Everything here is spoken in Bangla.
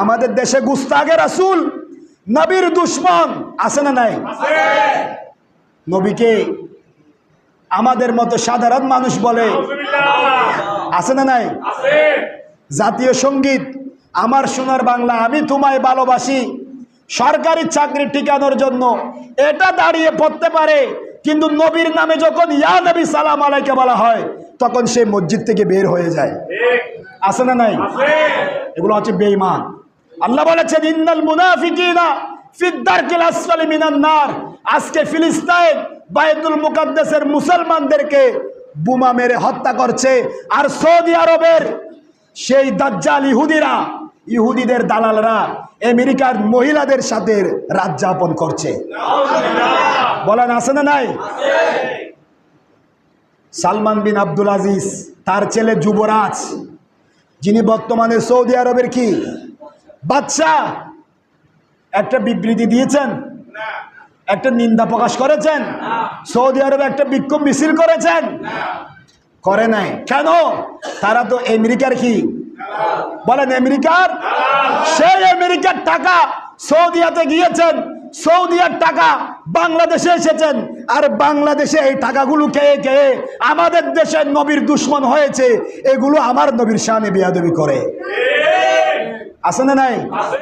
আমাদের দেশে গুস্তাগে রাসুল নবীর দুশ্মন আছে না নাই? নবীকে আমাদের মতো সাধারণ মানুষ বলে আছে না নাই? জাতীয় সংগীত আমার সোনার বাংলা আমি তোমায় ভালোবাসি। সরকারি চাকরি ঠিকানোর জন্য এটা দাঁড়িয়ে পড়তে পারে কিন্তু নবীর নামে যখন ইয়া নবী সালাম আলাইকে বলা হয় তখন সে মসজিদ থেকে বের হয়ে যায়। আছে না নাই? এগুলো হচ্ছে বেঈমান। আল্লাহ বলেছেন, ইন্নাল মুনাফিকিনা ফিদ্দারকিল আসফালি মিনান আজকে ফিলিস্তাইন বায়তুল মুকাদ্দাসের মুসলমানদেরকে বোমা মেরে হত্যা করছে। আর সৌদি আরবের সেই দাজ্জাল ইহুদিরা, ইহুদিদের দালালরা আমেরিকার মহিলাদের সাথে রাত যাপন করছে। বলেন, আছে না নাই? সালমান বিন আব্দুল আজিজ, তার ছেলে যুবরাজ, যিনি বর্তমানে সৌদি আরবের কি? বাচ্চা একটা বিবৃতি দিয়েছেন। একটা নিন্দা প্রকাশ করেছেন। সৌদি আরবে একটা বিক্ষোভ মিছিল করেছেন। করে নাই। কেন? তারা তো আমেরিকার কি? বলেন আমেরিকার? সেই আমেরিকার টাকা সৌদিয়াতে গিয়েছেন। সৌদিয়ার টাকা বাংলাদেশে এসেছেন। আর বাংলাদেশে এই টাকাগুলো খেয়ে খেয়ে আমাদের দেশের নবীর দুশ্মন হয়েছে। এগুলো আমার নবীর শানে বিয়াদবি করে। আছে না নাই?